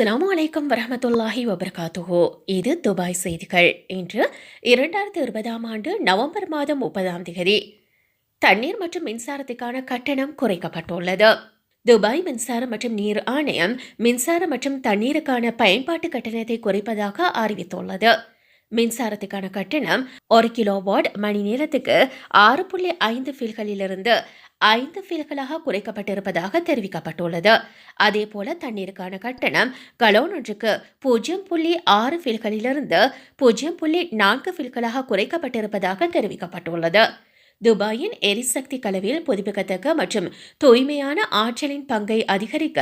அஸ்லாம் வலைக்கம் வரமத்துல்லாஹி வபர்காத்துஹோ. இது துபாய் செய்திகள். இன்று இரண்டாயிரத்தி இருபதாம் ஆண்டு நவம்பர் மாதம் முப்பதாம் தேதி தண்ணீர் மற்றும் மின்சாரத்துக்கான கட்டணம் குறைக்கப்பட்டுள்ளது. துபாய் மின்சாரம் மற்றும் நீர் ஆணையம் மின்சாரம் மற்றும் தண்ணீருக்கான பயன்பாட்டு கட்டணத்தை குறைப்பதாக அறிவித்துள்ளது. மின்சாரத்துக்கான கட்டணம் ஒரு கிலோவாட் மணி நேரத்துக்கு ஆறு புள்ளி ஐந்து ஃபில்களிலிருந்து ஐந்து ஃபீல்களாக குறைக்கப்பட்டிருப்பதாக தெரிவிக்கப்பட்டுள்ளது. அதேபோல தண்ணீருக்கான கட்டணம் கலோன் ஒன்றுக்கு பூஜ்ஜியம் புள்ளி ஆறு ஃபீல்களிலிருந்து பூஜ்ஜியம் புள்ளி நான்கு ஃபீல்களாக குறைக்கப்பட்டிருப்பதாக தெரிவிக்கப்பட்டுள்ளது. துபாயின் எரிசக்தி கலவையில் புதுப்பிக்கத்தக்க மற்றும் தூய்மையான ஆற்றலின் பங்கை அதிகரிக்க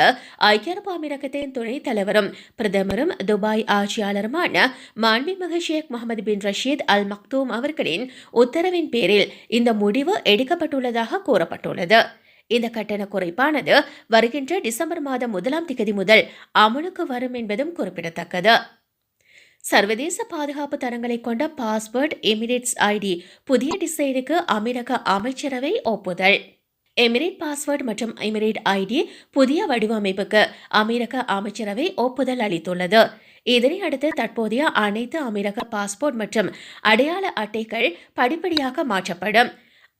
ஐக்கிய அரபு அமீரகத்தின் துணைத் தலைவரும் பிரதமரும் துபாய் ஆட்சியாளருமான மாண்புமிகு ஷேக் Mohammed bin Rashid Al Maktoum அவர்களின் உத்தரவின் பேரில் இந்த முடிவு எடுக்கப்பட்டுள்ளதாக கூறப்பட்டுள்ளது. இந்த கட்டண குறைப்பானது வருகின்ற டிசம்பர் மாதம் முதலாம் திகதி முதல் அமலுக்கு வரும் என்பதும் குறிப்பிடத்தக்கது. சர்வதேச பாதுகாப்பு தரங்களை கொண்ட பாஸ்வேர்ட் எமிரேட்ஸ் ஐடி புதிய டிசைனுக்கு அமீரக அமைச்சரவை ஒப்புதல். எமிரேட் பாஸ்வேர்ட் மற்றும் எமிரேட் ஐடி புதிய வடிவமைப்புக்கு அமீரக அமைச்சரவை ஒப்புதல் அளித்துள்ளது. இதனை அடுத்து தற்போதைய அனைத்து அமீரக பாஸ்போர்ட் மற்றும் அடையாள அட்டைகள் படிப்படியாக மாற்றப்படும்.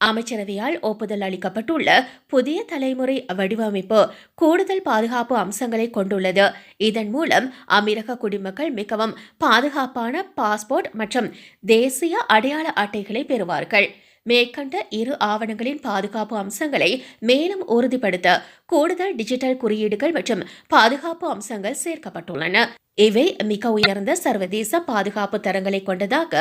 அமைச்சரவையால் ஒப்புதல் அளிக்கப்பட்டுள்ள புதிய தலைமுறை வடிவமைப்பு கூடுதல் பாதுகாப்பு அம்சங்களை கொண்டுள்ளது. இதன் மூலம் அமீரக குடிமக்கள் மிகவும் பாதுகாப்பான பாஸ்போர்ட் மற்றும் தேசிய அடையாள அட்டைகளை பெறுவார்கள். மேற்கண்ட இரு ஆவணங்களின் பாதுகாப்பு அம்சங்களை மேலும் உறுதிப்படுத்த கூடுதல் டிஜிட்டல் குறியீடுகள் மற்றும் பாதுகாப்பு அம்சங்கள் சேர்க்கப்பட்டுள்ளன. இவை மிக உயர்ந்த சர்வதேச பாதுகாப்பு தரங்களை கொண்டதாக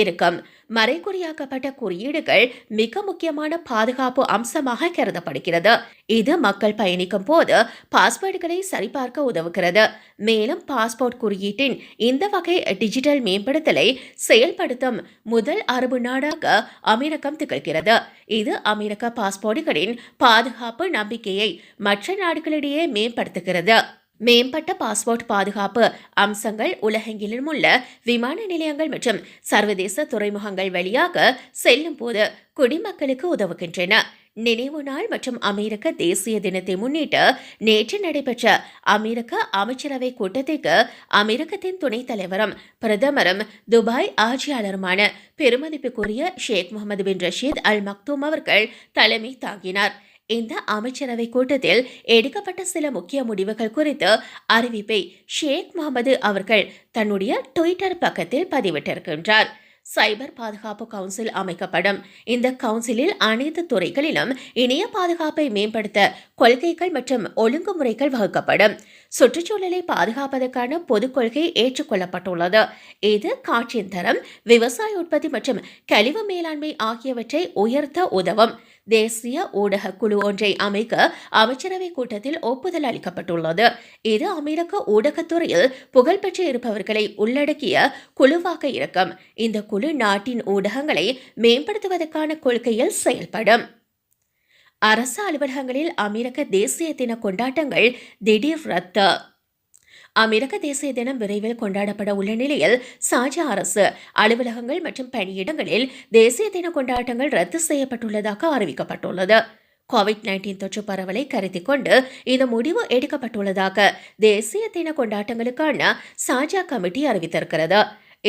இருக்கும். மறைகுறியாக்கப்பட்ட குறியீடுகள் மிக முக்கியமான பாதுகாப்பு அம்சமாக கருதப்படுகிறது. இது மக்கள் பயணிக்கும் போது பாஸ்போர்ட்களை சரிபார்க்க உதவுகிறது. மேலும் பாஸ்போர்ட் குறியீட்டின் இந்த வகை டிஜிட்டல் மேம்படுத்தலை செயல்படுத்தும் முதல் அரபு நாடாக அமீரகம் திகழ்கிறது. இது அமெரிக்க பாஸ்போர்ட்டுகளின் பாதுகாப்பு நம்பிக்கையை மற்ற நாடுகளிடையே மேம்படுத்துகிறது. மேம்பட்ட பாஸ்போர்ட் பாதுகாப்பு அம்சங்கள் உலகெங்கிலும் உள்ள விமான நிலையங்கள் மற்றும் சர்வதேச துறைமுகங்கள் வழியாக செல்லும் போது குடிமக்களுக்கு உதவுகின்றன. நினைவு நாள் மற்றும் அமெரிக்க தேசிய தினத்தை முன்னிட்டு நேற்று நடைபெற்ற அமெரிக்க அமைச்சரவை கூட்டத்திற்கு அமெரிக்கத்தின் துணைத் தலைவரும் பிரதமரும் துபாய் ஆட்சியாளருமான பெருமதிப்புக்குரிய Sheikh Mohammed bin Rashid Al Maktoum அவர்கள் தலைமை தாங்கினார். இந்த அமைச்சரவை கூட்டத்தில் எடுக்கப்பட்ட சில முக்கிய முடிவுகள் குறித்து அறிவிப்பை ஷேக் முகமது அவர்கள் தன்னுடைய ட்விட்டர் பக்கத்தில் பதிவிட்டிருக்கின்றார். சைபர் பாதுகாப்பு கவுன்சில் அமைக்கப்படும். இந்த கவுன்சிலில் அனைத்து துறைகளிலும் இணைய பாதுகாப்பை மேம்படுத்த கொள்கைகள் மற்றும் ஒழுங்குமுறைகள் வகுக்கப்படும். சுற்றுச்சூழலை பாதுகாப்பதற்கான பொதுக் கொள்கை ஏற்றுக்கொள்ளப்பட்டுள்ளது. இது காற்றின் தரம் விவசாய உற்பத்தி மற்றும் கழிவு மேலாண்மை ஆகியவற்றை உயர்த்த உதவும். தேசிய ஊடக குழு ஒன்றை அமைக்க அமைச்சரவை கூட்டத்தில் ஒப்புதல் அளிக்கப்பட்டுள்ளது. இது அமெரிக்க ஊடகத்துறையில் புகழ்பெற்று இருப்பவர்களை உள்ளடக்கிய குழுவாக இருக்கும். இந்த குழு நாட்டின் ஊடகங்களை மேம்படுத்துவதற்கான கொள்கையில் செயல்படும். அரசு அலுவலகங்களில் அமெரிக்க தேசிய தின கொண்டாட்டங்கள் திடீர் ரத்து. அமெரிக்க தேசிய தினம் விரைவில் கொண்டாடப்பட உள்ள நிலையில் சாஜா அரசு அலுவலகங்கள் மற்றும் பணியிடங்களில் தேசிய தின கொண்டாட்டங்கள் ரத்து செய்யப்பட்டுள்ளதாக அறிவிக்கப்பட்டுள்ளது. கோவிட் நைன்டீன் தொற்று பரவலை கருத்தில் கொண்டு இந்த முடிவு எடுக்கப்பட்டுள்ளதாக தேசிய தின கொண்டாட்டங்களுக்கான சாஜா கமிட்டி அறிவித்திருக்கிறது.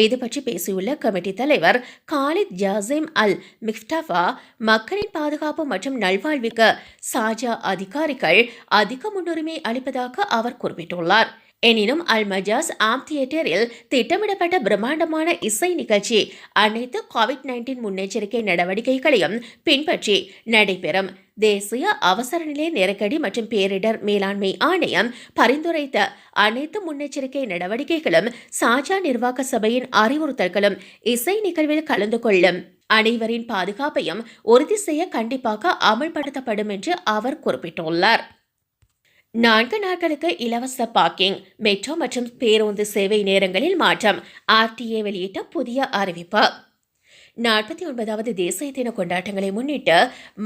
இது பற்றி பேசியுள்ள கமிட்டி தலைவர் காலித் ஜாசிம் அல் மிஃப்டாஃபா மக்களின் பாதுகாப்பு மற்றும் நல்வாழ்வுக்கு சாஜா அதிகாரிகள் அதிக முன்னுரிமை அளிப்பதாக அவர் குறிப்பிட்டுள்ளார். எனினும் அல் மஜாஸ் ஆம் தியேட்டரில் திட்டமிடப்பட்ட பிரம்மாண்டமான இசை நிகழ்ச்சி அனைத்து கோவிட் நைன்டீன் முன்னெச்சரிக்கை நடவடிக்கைகளையும் பின்பற்றி நடைபெறும். தேசிய அவசர நிலை நெருக்கடி மற்றும் பேரிடர் மேலாண்மை ஆணையம் பரிந்துரைத்த அனைத்து முன்னெச்சரிக்கை நடவடிக்கைகளும் சாஜா நிர்வாக சபையின் அறிவுறுத்தல்களும் இசை நிகழ்வில் கலந்து கொள்ளும். அனைவரின் பாதுகாப்பையும் உறுதி செய்ய கண்டிப்பாக அமல்படுத்தப்படும் என்று அவர் குறிப்பிட்டுள்ளார். நான்கு நாட்களுக்கு இலவச பார்க்கிங் மெட்ரோ மற்றும் பேருந்து சேவை நேரங்களில் மாற்றம் ஆர்டிஏ வெளியிட்ட புதிய அறிவிப்பு. நாற்பத்தி ஒன்பதாவது தேசிய தின கொண்டாட்டங்களை முன்னிட்டு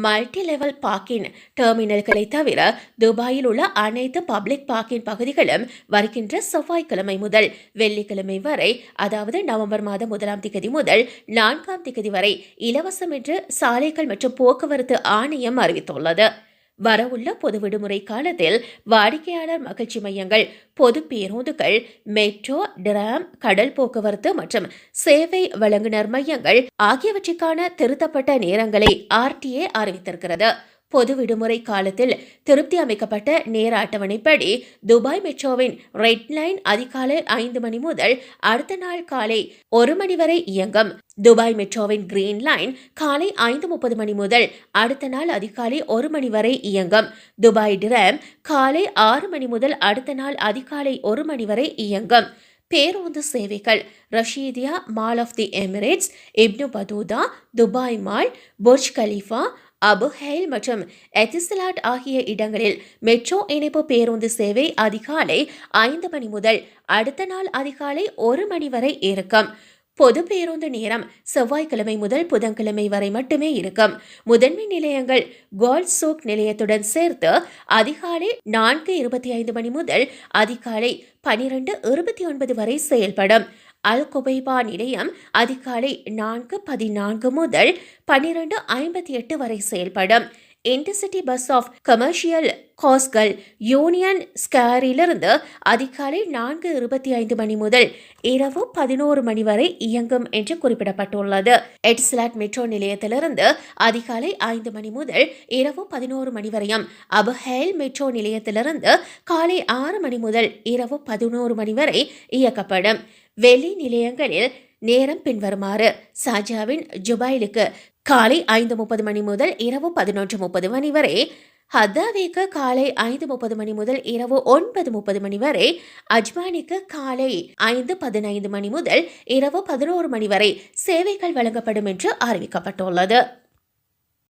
மல்டி லெவல் பார்க்கின் டெர்மினல்களை தவிர துபாயில் உள்ள அனைத்து பப்ளிக் பார்க்கின் பகுதிகளும் வருகின்ற செவ்வாய்க்கிழமை முதல் வெள்ளிக்கிழமை வரை அதாவது நவம்பர் மாதம் முதலாம் திகதி முதல் நான்காம் திகதி வரை இலவசம் என்று சாலைகள் மற்றும் போக்குவரத்து ஆணையம் அறிவித்துள்ளது. வரவுள்ள பொது விடுமுறை காலத்தில் வாடிக்கையாளர் மகிழ்ச்சி மையங்கள் பொது பேருந்துகள் மெட்ரோ டிராம் கடல் போக்குவரத்து மற்றும் சேவை வழங்குனர் மையங்கள் ஆகியவற்றுக்கான திருத்தப்பட்ட நேரங்களை ஆர்டிஏ அறிவித்திருக்கிறது. பொது விடுமுறை காலத்தில் திருப்தி அமைக்கப்பட்ட நேர அட்டவணைப்படி துபாய் மெட்ரோவின் ரெட் லைன் அதிகாலை ஐந்து மணி முதல் அடுத்த நாள் காலை ஒரு மணி வரை இயங்கும். துபாய் மெட்ரோவின் கிரீன் லைன் காலை ஐந்து முப்பது மணி முதல் அடுத்த நாள் அதிகாலை ஒரு மணி வரை இயங்கும். துபாய் டிராம் காலை ஆறு மணி முதல் அடுத்த நாள் அதிகாலை ஒரு மணி வரை இயங்கும். பேருந்து சேவைகள் Rashidiya mall of the Emirates Ibn Battuta Dubai mall Burj Khalifa Abu Hail மற்றும் எத்திசலாட் ஆகிய இடங்களில் மெட்ரோ இணைப்பு பேருந்து சேவை அதிகாலை ஐந்து மணி முதல் அடுத்த நாள் அதிகாலை ஒரு மணி வரை இருக்கும். பொது பேருந்து நேரம் செவ்வாய்க்கிழமை முதல் புதன்கிழமை வரை மட்டுமே இருக்கும். முதன்மை நிலையங்கள் கோல்ட் சோக் நிலையத்துடன் சேர்த்து அதிகாலை நான்கு இருபத்தி ஐந்து மணி முதல் அதிகாலை பனிரெண்டு இருபத்தி ஒன்பது வரை செயல்படும். அல் குபைபா நிலையம் அதிகாலை நான்கு பதினான்கு முதல் பன்னிரண்டு ஐம்பத்தி எட்டு வரை செயல்படும். இன்டர்சிட்டி பஸ் ஆஃப் கமர்ஷியல் காஸ்கள் யூனியன் ஸ்கேரிலிருந்து அதிகாலை நான்கு இருபத்தி ஐந்து மணி முதல் இரவு பதினோரு மணி வரை இயங்கும் என்று குறிப்பிடப்பட்டுள்ளது. எட்ஸ்லாட் மெட்ரோ நிலையத்திலிருந்து அதிகாலை ஐந்து மணி முதல் இரவு பதினோரு மணி வரையும் அபஹேல் மெட்ரோ நிலையத்திலிருந்து காலை ஆறு மணி முதல் இரவு பதினோரு மணி வரை இயக்கப்படும். வெளி நிலையங்களில் நேரம் பின்வருமாறு சாஜாவின் ஜுபைலுக்கு காலை ஐந்து முப்பது மணி முதல் இரவு பதினொன்று முப்பது மணி வரை ஹத்தாவிக்கு காலை ஐந்து முப்பது மணி முதல் இரவு ஒன்பது முப்பது மணி வரை அஜ்மானிக்கு காலை ஐந்து பதினைந்து மணி முதல் இரவு பதினோரு மணி வரை சேவைகள் வழங்கப்படும் என்று அறிவிக்கப்பட்டுள்ளது.